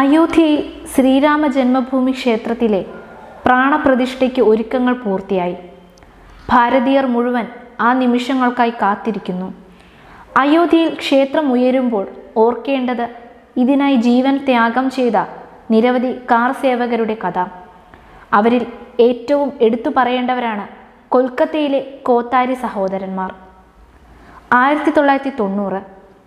അയോധ്യയിൽ ശ്രീരാമ ജന്മഭൂമി ക്ഷേത്രത്തിലെ പ്രാണപ്രതിഷ്ഠയ്ക്ക് ഒരുക്കങ്ങൾ പൂർത്തിയായി. ഭാരതീയർ മുഴുവൻ ആ നിമിഷങ്ങൾക്കായി കാത്തിരിക്കുന്നു. അയോധ്യയിൽ ക്ഷേത്രം ഉയരുമ്പോൾ ഓർക്കേണ്ടത് ഇതിനായി ജീവൻ ത്യാഗം ചെയ്ത നിരവധി കാർ സേവകരുടെ കഥ. അവരിൽ ഏറ്റവും എടുത്തു പറയേണ്ടവരാണ് കൊൽക്കത്തയിലെ കോത്താരി സഹോദരന്മാർ. ആയിരത്തി തൊള്ളായിരത്തി തൊണ്ണൂറ്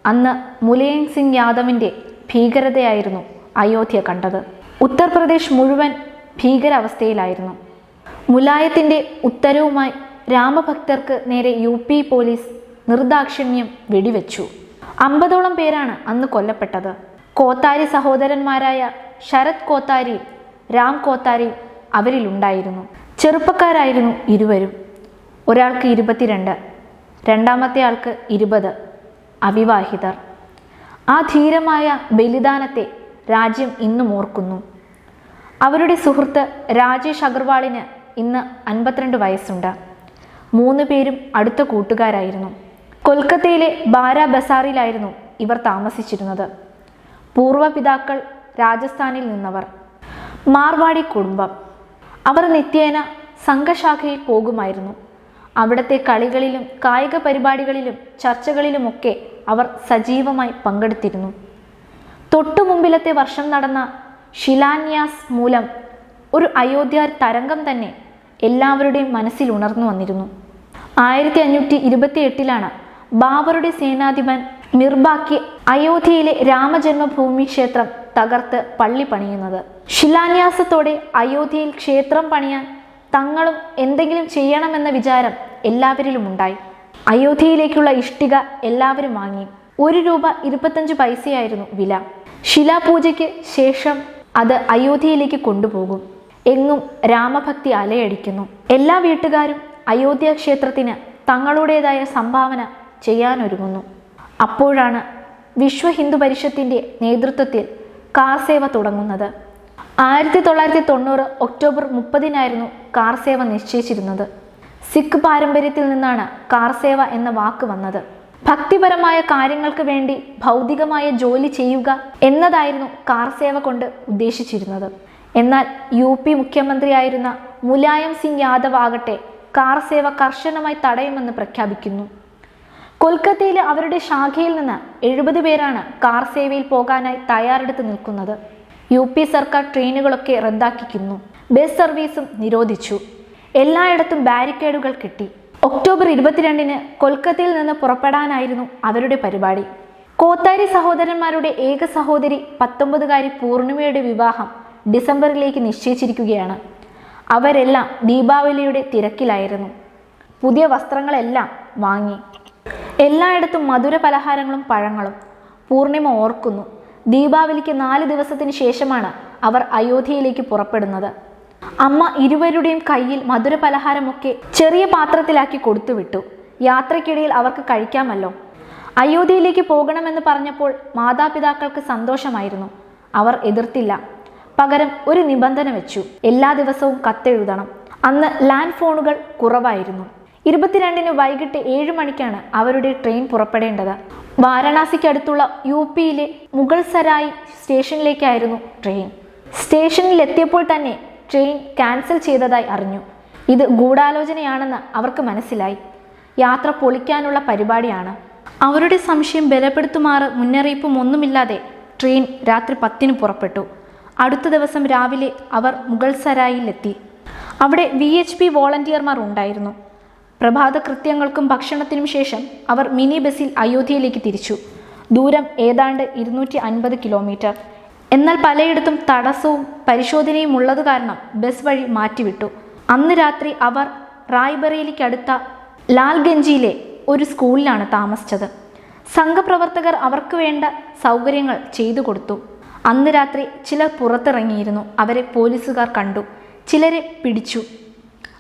അന്ന് മുലയൻ സിംഗ് യാദവിന്റെ ഭീകരതയായിരുന്നു അയോധ്യ കണ്ടത്. ഉത്തർപ്രദേശ് മുഴുവൻ ഭീകരാവസ്ഥയിലായിരുന്നു. മുലായത്തിന്റെ ഉത്തരവുമായി രാമഭക്തർക്ക് നേരെ യു പി പോലീസ് നിർദാക്ഷിണ്യം വെടിവെച്ചു. അമ്പതോളം പേരാണ് അന്ന് കൊല്ലപ്പെട്ടത്. കോത്താരി സഹോദരന്മാരായ ശരത് കോത്താരി രാം കോത്താരി അവരിലുണ്ടായിരുന്നു. ചെറുപ്പക്കാരായിരുന്നു ഇരുവരും. ഒരാൾക്ക് ഇരുപത്തിരണ്ട് രണ്ടാമത്തെ ആൾക്ക് ഇരുപത് അവിവാഹിതർ. ആ ധീരമായ ബലിദാനത്തെ രാജ്യം ഇന്നും ഓർക്കുന്നു. അവരുടെ സുഹൃത്ത് രാജേഷ് അഗർവാളിന് ഇന്ന് അൻപത്തിരണ്ട് വയസ്സുണ്ട്. മൂന്ന് പേരും അടുത്ത കൂട്ടുകാരായിരുന്നു. കൊൽക്കത്തയിലെ ബാര ബസാറിലായിരുന്നു ഇവർ താമസിച്ചിരുന്നത്. പൂർവപിതാക്കൾ രാജസ്ഥാനിൽ നിന്നവർ. മാർവാടി കുടുംബം. അവർ നിത്യേന സംഘശാഖയിൽ പോകുമായിരുന്നു. അവിടുത്തെ കളികളിലും കായിക പരിപാടികളിലും ചർച്ചകളിലുമൊക്കെ അവർ സജീവമായി പങ്കെടുത്തിരുന്നു. തൊട്ടു മുമ്പിലത്തെ വർഷം നടന്ന ശിലാന്യാസ് മൂലം ഒരു അയോധ്യ തരംഗം തന്നെ എല്ലാവരുടെയും മനസ്സിൽ ഉണർന്നു വന്നിരുന്നു. ആയിരത്തി അഞ്ഞൂറ്റി ഇരുപത്തി എട്ടിലാണ് ബാബറുടെ സേനാധിപൻ മിർബാക്കി അയോധ്യയിലെ രാമജന്മഭൂമി ക്ഷേത്രം തകർത്ത് പള്ളി പണിയുന്നത്. ശിലാന്യാസത്തോടെ അയോധ്യയിൽ ക്ഷേത്രം പണിയാൻ തങ്ങളും എന്തെങ്കിലും ചെയ്യണമെന്ന വിചാരം എല്ലാവരിലും ഉണ്ടായി. അയോധ്യയിലേക്കുള്ള ഇഷ്ടിക എല്ലാവരും വാങ്ങി. ഒരു രൂപ ഇരുപത്തഞ്ച് പൈസയായിരുന്നു വില. ശിലാപൂജയ്ക്ക് ശേഷം അത് അയോധ്യയിലേക്ക് കൊണ്ടുപോകും. എങ്ങും രാമഭക്തി അലയടിക്കുന്നു. എല്ലാ വീട്ടുകാരും അയോധ്യ ക്ഷേത്രത്തിന് തങ്ങളുടേതായ സംഭാവന ചെയ്യാനൊരുങ്ങുന്നു. അപ്പോഴാണ് വിശ്വ ഹിന്ദു പരിഷത്തിന്റെ നേതൃത്വത്തിൽ കാർ സേവ തുടങ്ങുന്നത്. ആയിരത്തി തൊള്ളായിരത്തി തൊണ്ണൂറ് ഒക്ടോബർ മുപ്പതിനായിരുന്നു കാർ സേവ നിശ്ചയിച്ചിരുന്നത്. സിഖ് പാരമ്പര്യത്തിൽ നിന്നാണ് കാർ സേവ എന്ന വാക്ക് വന്നത്. ഭക്തിപരമായ കാര്യങ്ങൾക്ക് വേണ്ടി ഭൗതികമായ ജോലി ചെയ്യുക എന്നതായിരുന്നു കാർ സേവ കൊണ്ട് ഉദ്ദേശിച്ചിരുന്നത്. എന്നാൽ യു പി മുഖ്യമന്ത്രിയായിരുന്ന മുലായം സിംഗ് യാദവ് ആകട്ടെ കാർ സേവ കർശനമായി തടയുമെന്ന് പ്രഖ്യാപിക്കുന്നു. കൊൽക്കത്തയിലെ അവരുടെ ശാഖയിൽ നിന്ന് എഴുപത് പേരാണ് കാർ സേവയിൽ പോകാനായി തയ്യാറെടുത്ത് നിൽക്കുന്നത്. യു പി സർക്കാർ ട്രെയിനുകളൊക്കെ റദ്ദാക്കിക്കുന്നു. ബസ് സർവീസും നിരോധിച്ചു. എല്ലായിടത്തും ബാരിക്കേഡുകൾ കിട്ടി. ഒക്ടോബർ ഇരുപത്തിരണ്ടിന് കൊൽക്കത്തയിൽ നിന്ന് പുറപ്പെടാനായിരുന്നു അവരുടെ പരിപാടി. കോത്താരി സഹോദരന്മാരുടെ ഏക സഹോദരി പത്തൊമ്പതുകാരി പൂർണിമയുടെ വിവാഹം ഡിസംബറിലേക്ക് നിശ്ചയിച്ചിരിക്കുകയാണ്. അവരെല്ലാം ദീപാവലിയുടെ തിരക്കിലായിരുന്നു. പുതിയ വസ്ത്രങ്ങളെല്ലാം വാങ്ങി. എല്ലായിടത്തും മധുര പലഹാരങ്ങളും പഴങ്ങളും പൂർണിമ ഓർക്കുന്നു. ദീപാവലിക്ക് നാല് ദിവസത്തിന് ശേഷമാണ് അവർ അയോധ്യയിലേക്ക് പുറപ്പെടുന്നത്. അമ്മ ഇരുവരുടെയും കയ്യിൽ മധുര പലഹാരമൊക്കെ ചെറിയ പാത്രത്തിലാക്കി കൊടുത്തുവിട്ടു. യാത്രക്കിടയിൽ അവർക്ക് കഴിക്കാമല്ലോ. അയോധ്യയിലേക്ക് പോകണമെന്ന് പറഞ്ഞപ്പോൾ മാതാപിതാക്കൾക്ക് സന്തോഷമായിരുന്നു. അവർ എതിർത്തില്ല. പകരം ഒരു നിബന്ധന വെച്ചു. എല്ലാ ദിവസവും കത്തെഴുതണം. അന്ന് ലാൻഡ് ഫോണുകൾ കുറവായിരുന്നു. ഇരുപത്തിരണ്ടിന് വൈകിട്ട് ഏഴ് മണിക്കാണ് അവരുടെ ട്രെയിൻ പുറപ്പെടേണ്ടത്. വാരണാസിക്കടുത്തുള്ള യു പിയിലെ മുഗൾസരായി സ്റ്റേഷനിലേക്കായിരുന്നു ട്രെയിൻ. സ്റ്റേഷനിലെത്തിയപ്പോൾ തന്നെ ട്രെയിൻ ക്യാൻസൽ ചെയ്തതായി അറിഞ്ഞു. ഇത് ഗൂഢാലോചനയാണെന്ന് അവർക്ക് മനസ്സിലായി. യാത്ര പൊളിക്കാനുള്ള പരിപാടിയാണ്. അവരുടെ സംശയം ബലപ്പെടുത്തുമാറ് മുന്നറിയിപ്പും ഒന്നുമില്ലാതെ ട്രെയിൻ രാത്രി പത്തിന് പുറപ്പെട്ടു. അടുത്ത ദിവസം രാവിലെ അവർ മുഗൾ സരായിലെത്തി. അവിടെ വി എച്ച് പി വോളണ്ടിയർമാർ ഉണ്ടായിരുന്നു. പ്രഭാത കൃത്യങ്ങൾക്കും ഭക്ഷണത്തിനും ശേഷം അവർ മിനി ബസ്സിൽ അയോധ്യയിലേക്ക് തിരിച്ചു. ദൂരം ഏതാണ്ട് ഇരുന്നൂറ്റി അൻപത് കിലോമീറ്റർ. എന്നാൽ പലയിടത്തും തടസ്സവും പരിശോധനയും ഉള്ളത് കാരണം ബസ് വഴി മാറ്റിവിട്ടു. അന്ന് രാത്രി അവർ റായ്ബറേലിക്കടുത്ത ലാൽഗഞ്ചിയിലെ ഒരു സ്കൂളിലാണ് താമസിച്ചത്. സംഘപ്രവർത്തകർ അവർക്ക് വേണ്ട സൗകര്യങ്ങൾ ചെയ്തു കൊടുത്തു. അന്ന് രാത്രി ചിലർ പുറത്തിറങ്ങിയിരുന്നു. അവരെ പോലീസുകാർ കണ്ടു. ചിലരെ പിടിച്ചു.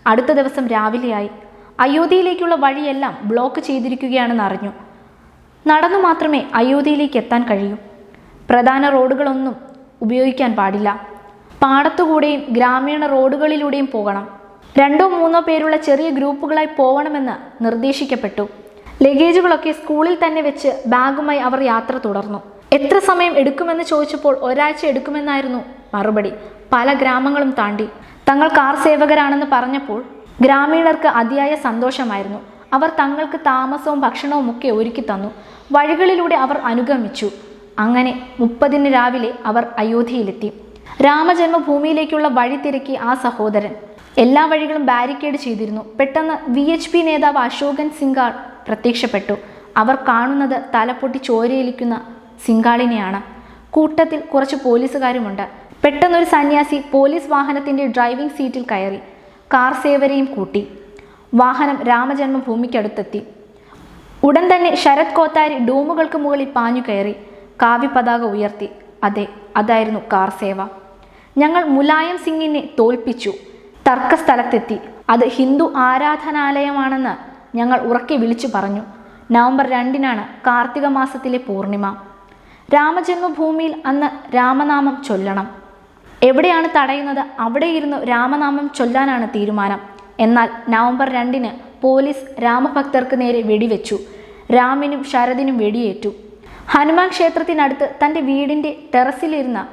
അടുത്ത ദിവസം രാവിലെയായി. അയോധ്യയിലേക്കുള്ള വഴിയെല്ലാം ബ്ലോക്ക് ചെയ്തിരിക്കുകയാണെന്ന് അറിഞ്ഞു. നടന്നു മാത്രമേ അയോധ്യയിലേക്ക് എത്താൻ കഴിയൂ. പ്രധാന റോഡുകളൊന്നും ഉപയോഗിക്കാൻ പാടില്ല. പാടത്തുകൂടെയും ഗ്രാമീണ റോഡുകളിലൂടെയും പോകണം. രണ്ടോ മൂന്നോ പേരുള്ള ചെറിയ ഗ്രൂപ്പുകളായി പോകണമെന്ന് നിർദ്ദേശിക്കപ്പെട്ടു. ലഗേജുകളൊക്കെ സ്കൂളിൽ തന്നെ വെച്ച് ബാഗുമായി അവർ യാത്ര തുടർന്നു. എത്ര സമയം എടുക്കുമെന്ന് ചോദിച്ചപ്പോൾ ഒരാഴ്ച എടുക്കുമെന്നായിരുന്നു മറുപടി. പല ഗ്രാമങ്ങളും താണ്ടി. തങ്ങൾ കാർ സേവകരാണെന്ന് പറഞ്ഞപ്പോൾ ഗ്രാമീണർക്ക് അതിയായ സന്തോഷമായിരുന്നു. അവർ തങ്ങൾക്ക് താമസവും ഭക്ഷണവും ഒക്കെ ഒരുക്കി തന്നു. വഴികളിലൂടെ അവർ അനുഗമിച്ചു. അങ്ങനെ മുപ്പതിന് രാവിലെ അവർ അയോധ്യയിലെത്തി. രാമജന്മഭൂമിയിലേക്കുള്ള വഴി തിരക്കി ആ സഹോദരൻ. എല്ലാ വഴികളും ബാരിക്കേഡ് ചെയ്തിരുന്നു. പെട്ടെന്ന് വി എച്ച് പി നേതാവ് അശോകൻ സിംഗാൾ പ്രത്യക്ഷപ്പെട്ടു. അവർ കാണുന്നത് തലപ്പൊട്ടി ചോരയിലിക്കുന്ന സിംഗാളിനെയാണ്. കൂട്ടത്തിൽ കുറച്ച് പോലീസുകാരുമുണ്ട്. പെട്ടെന്നൊരു സന്യാസി പോലീസ് വാഹനത്തിന്റെ ഡ്രൈവിംഗ് സീറ്റിൽ കയറി. കാർ സേവരെയും കൂട്ടി. വാഹനം രാമജന്മഭൂമിക്കടുത്തെത്തി. ഉടൻ തന്നെ ശരത് കോത്താരി ഡൂമുകൾക്ക് മുകളിൽ പാഞ്ഞു കയറി കാവ്യ പതാക ഉയർത്തി. അതെ അതായിരുന്നു കാർ സേവ. ഞങ്ങൾ മുലായം സിംഗിനെ തോൽപ്പിച്ചു. തർക്കസ്ഥലത്തെത്തി. അത് ഹിന്ദു ആരാധനാലയമാണെന്ന് ഞങ്ങൾ ഉറക്കെ വിളിച്ചു പറഞ്ഞു. നവംബർ രണ്ടിനാണ് കാർത്തിക മാസത്തിലെ പൂർണിമ. രാമജന്മഭൂമിയിൽ അന്ന് രാമനാമം ചൊല്ലണം. എവിടെയാണ് തടയുന്നത്? അവിടെ ഇരുന്ന് രാമനാമം ചൊല്ലാനാണ് തീരുമാനം. എന്നാൽ നവംബർ രണ്ടിന് പോലീസ് രാമഭക്തർക്ക് നേരെ വെടിവെച്ചു. രാമിനും ശരദിനും വെടിയേറ്റു. ഹനുമാൻ ക്ഷേത്രത്തിനടുത്ത് തന്റെ വീടിന്റെ ടെറസിലിരുന്ന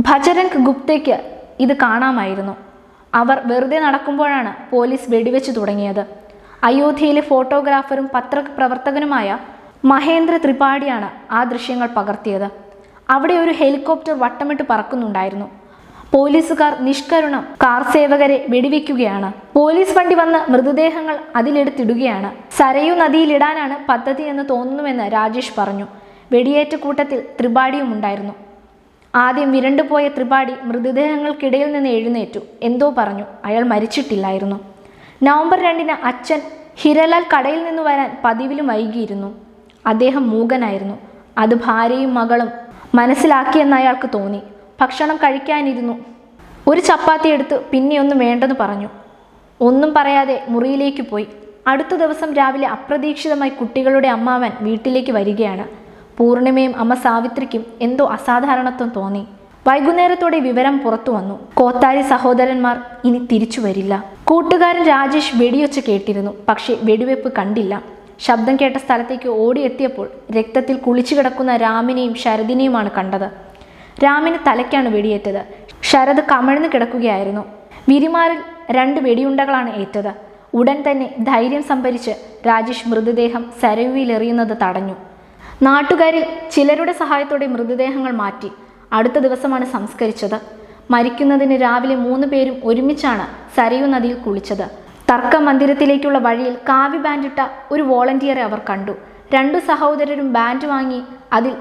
ഭജരംഗ് ഗുപ്തയ്ക്ക് ഇത് കാണാമായിരുന്നു. അവർ വെറുതെ നടക്കുമ്പോഴാണ് പോലീസ് വെടിവെച്ച് തുടങ്ങിയത്. അയോധ്യയിലെ ഫോട്ടോഗ്രാഫറും പത്രപ്രവർത്തകനുമായ മഹേന്ദ്ര ത്രിപാഠിയാണ് ആ ദൃശ്യങ്ങൾ പകർത്തിയത്. അവിടെ ഒരു ഹെലികോപ്റ്റർ വട്ടമിട്ട് പറക്കുന്നുണ്ടായിരുന്നു. പോലീസുകാർ നിഷ്കരുണം കാർ സേവകരെ വെടിവെക്കുകയാണ്. പോലീസ് വണ്ടി വന്ന് മൃതദേഹങ്ങൾ അതിലെടുത്തിടുകയാണ്. സരയു നദിയിലിടാനാണ് പദ്ധതി എന്ന് തോന്നുന്നുവെന്ന് രാജേഷ് പറഞ്ഞു. വെടിയേറ്റ കൂട്ടത്തിൽ ത്രിപാഠിയും ഉണ്ടായിരുന്നു. ആദ്യം വിരണ്ടുപോയ ത്രിപാഠി മൃതദേഹങ്ങൾക്കിടയിൽ നിന്ന് എഴുന്നേറ്റു. എന്തോ പറഞ്ഞു. അയാൾ മരിച്ചിട്ടില്ലായിരുന്നു. നവംബർ രണ്ടിന് അച്ഛൻ ഹിരലാൽ കടയിൽ നിന്ന് വരാൻ പതിവിലും വൈകിയിരുന്നു. അദ്ദേഹം മൂകനായിരുന്നു. അത് ഭാര്യയും മകളും മനസ്സിലാക്കിയെന്ന് അയാൾക്ക് തോന്നി. ഭക്ഷണം കഴിക്കാനിരുന്നു. ഒരു ചപ്പാത്തി എടുത്ത് പിന്നെയൊന്നും വേണ്ടെന്ന് പറഞ്ഞു. ഒന്നും പറയാതെ മുറിയിലേക്ക് പോയി. അടുത്ത ദിവസം രാവിലെ അപ്രതീക്ഷിതമായി കുട്ടികളുടെ അമ്മാവൻ വീട്ടിലേക്ക് വരികയാണ്. പൂർണിമയും അമ്മ സാവിത്രിക്കും എന്തോ അസാധാരണത്വം തോന്നി. വൈകുന്നേരത്തോടെ വിവരം പുറത്തു വന്നു. കോത്താരി സഹോദരന്മാർ ഇനി തിരിച്ചു വരില്ല. കൂട്ടുകാരൻ രാജേഷ് വെടിയൊച്ച കേട്ടിരുന്നു. പക്ഷേ വെടിവെപ്പ് കണ്ടില്ല. ശബ്ദം കേട്ട സ്ഥലത്തേക്ക് ഓടിയെത്തിയപ്പോൾ രക്തത്തിൽ കുളിച്ചു കിടക്കുന്ന രാമിനെയും ശരദിനെയുമാണ് കണ്ടത്. രാമിന് തലയ്ക്കാണ് വെടിയേറ്റത്. ശരത് കമഴ്ന്നു കിടക്കുകയായിരുന്നു. വിരിമാറിൽ രണ്ട് വെടിയുണ്ടകളാണ് ഏറ്റത്. ഉടൻ തന്നെ ധൈര്യം സംഭരിച്ച് രാജേഷ് മൃതദേഹം സരയുവിലെറിയുന്നത് തടഞ്ഞു. നാട്ടുകാരിൽ ചിലരുടെ സഹായത്തോടെ മൃതദേഹങ്ങൾ മാറ്റി അടുത്ത ദിവസമാണ് സംസ്കരിച്ചത്. മരിക്കുന്നതിന് രാവിലെ മൂന്ന് പേരും ഒരുമിച്ചാണ് സരയു നദിയിൽ കുളിച്ചത്. തർക്ക മന്ദിരത്തിലേക്കുള്ള വഴിയിൽ കാവി ബാൻഡിട്ട ഒരു വോളണ്ടിയറെ അവർ കണ്ടു. രണ്ടു സഹോദരരും ബാൻഡ് വാങ്ങി അതിൽ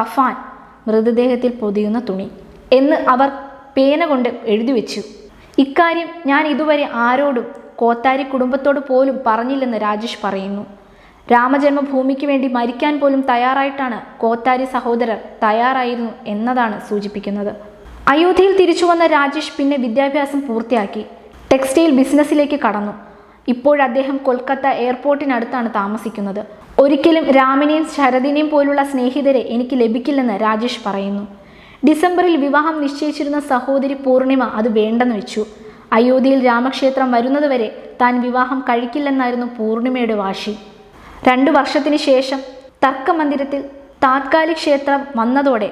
കഫാൻ മൃതദേഹത്തിൽ പൊതിയുന്ന തുണി എന്ന് അവർ പേന കൊണ്ട് എഴുതി വെച്ചു. ഇക്കാര്യം ഞാൻ ഇതുവരെ ആരോടും കോത്താരി കുടുംബത്തോട് പോലും പറഞ്ഞില്ലെന്ന് രാജേഷ് പറയുന്നു. രാമജന്മഭൂമിക്ക് വേണ്ടി മരിക്കാൻ പോലും തയ്യാറായിട്ടാണ് കോത്താരി സഹോദരർ തയ്യാറായിരുന്നു എന്നതാണ് സൂചിപ്പിക്കുന്നത്. അയോധ്യയിൽ തിരിച്ചു വന്ന രാജേഷ് പിന്നെ വിദ്യാഭ്യാസം പൂർത്തിയാക്കി ടെക്സ്റ്റൈൽ ബിസിനസ്സിലേക്ക് കടന്നു. ഇപ്പോഴദ്ദേഹം കൊൽക്കത്ത എയർപോർട്ടിനടുത്താണ് താമസിക്കുന്നത്. ഒരിക്കലും രാമിനെയും ശരദിനെയും പോലുള്ള സ്നേഹിതരെ എനിക്ക് ലഭിക്കില്ലെന്ന് രാജേഷ് പറയുന്നു. ഡിസംബറിൽ വിവാഹം നിശ്ചയിച്ചിരുന്ന സഹോദരി പൂർണിമ അത് വേണ്ടെന്ന് വെച്ചു. അയോധ്യയിൽ രാമക്ഷേത്രം വരുന്നതുവരെ താൻ വിവാഹം കഴിക്കില്ലെന്നായിരുന്നു പൂർണിമയുടെ വാശി. രണ്ടു വർഷത്തിന് ശേഷം തർക്കമന്ദിരത്തിൽ താത്കാലിക ക്ഷേത്രം വന്നതോടെ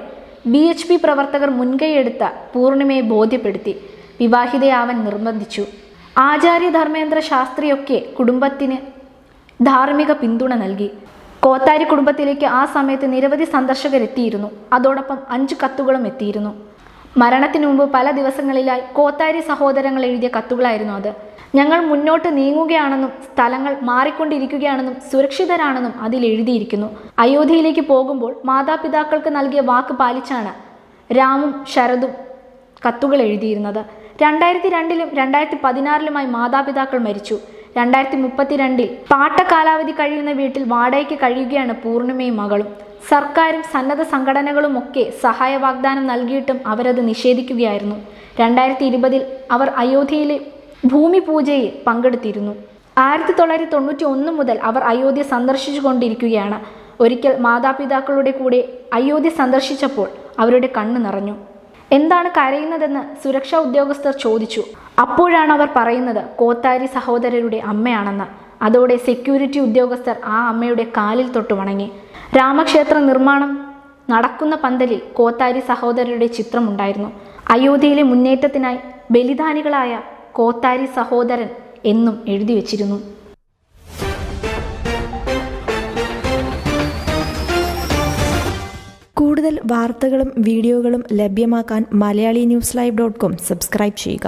ബി എച്ച് പി പ്രവർത്തകർ മുൻകൈയെടുത്ത പൂർണിമയെ ബോധ്യപ്പെടുത്തി വിവാഹിതയാവാൻ നിർബന്ധിച്ചു. ആചാര്യ ധർമ്മേന്ദ്ര ശാസ്ത്രിയൊക്കെ കുടുംബത്തിന് ധാർമ്മിക പിന്തുണ നൽകി. കോത്താരി കുടുംബത്തിലേക്ക് ആ സമയത്ത് നിരവധി സന്ദർശകരെത്തിയിരുന്നു. അതോടൊപ്പം അഞ്ച് കത്തുകളും എത്തിയിരുന്നു. മരണത്തിനു മുമ്പ് പല ദിവസങ്ങളിലായി കോത്താരി സഹോദരങ്ങൾ എഴുതിയ കത്തുകളായിരുന്നു അത്. ഞങ്ങൾ മുന്നോട്ട് നീങ്ങുകയാണെന്നും സ്ഥലങ്ങൾ മാറിക്കൊണ്ടിരിക്കുകയാണെന്നും സുരക്ഷിതരാണെന്നും അതിൽ എഴുതിയിരിക്കുന്നു. അയോധ്യയിലേക്ക് പോകുമ്പോൾ മാതാപിതാക്കൾക്ക് നൽകിയ വാക്ക് പാലിച്ചാണ് രാമും ശരദും കത്തുകൾ എഴുതിയിരുന്നത്. രണ്ടായിരത്തി രണ്ടിലും രണ്ടായിരത്തി പതിനാറിലുമായി മാതാപിതാക്കൾ മരിച്ചു. രണ്ടായിരത്തി മുപ്പത്തിരണ്ടിൽ പാട്ട കാലാവധി കഴിയുന്ന വീട്ടിൽ വാടകയ്ക്ക് കഴിയുകയാണ് പൂർണിമയും മകളും. സർക്കാരും സന്നദ്ധ സംഘടനകളും ഒക്കെ സഹായ വാഗ്ദാനം നൽകിയിട്ടും അവരത് നിഷേധിക്കുകയായിരുന്നു. രണ്ടായിരത്തി ഇരുപതിൽ അവർ അയോധ്യയിലെ ഭൂമി പൂജയിൽ പങ്കെടുത്തിരുന്നു. ആയിരത്തി തൊള്ളായിരത്തി തൊണ്ണൂറ്റി ഒന്ന് മുതൽ അവർ അയോധ്യ സന്ദർശിച്ചു കൊണ്ടിരിക്കുകയാണ് ഒരിക്കൽ മാതാപിതാക്കളുടെ കൂടെ അയോധ്യ സന്ദർശിച്ചപ്പോൾ അവരുടെ കണ്ണ് നിറഞ്ഞു. എന്താണ് കരയുന്നതെന്ന് സുരക്ഷാ ഉദ്യോഗസ്ഥർ ചോദിച്ചു. അപ്പോഴാണ് അവർ പറയുന്നത് കോത്താരി സഹോദരരുടെ അമ്മയാണെന്ന്. അതോടെ സെക്യൂരിറ്റി ഉദ്യോഗസ്ഥർ ആ അമ്മയുടെ കാലിൽ തൊട്ട് വണങ്ങി രാമക്ഷേത്ര നിർമ്മാണം നടക്കുന്ന പന്തലിൽ കോത്താരി സഹോദരരുടെ ചിത്രമുണ്ടായിരുന്നു. അയോധ്യയിലെ മുന്നേറ്റത്തിനായി ബലിദാനികളായ കോത്താരി സഹോദരൻ എന്നും എഴുതി വച്ചിരുന്നു. കൂടുതൽ വാർത്തകളും വീഡിയോകളും ലഭ്യമാക്കാൻ Malayali news live dot com subscribe ചെയ്യുക.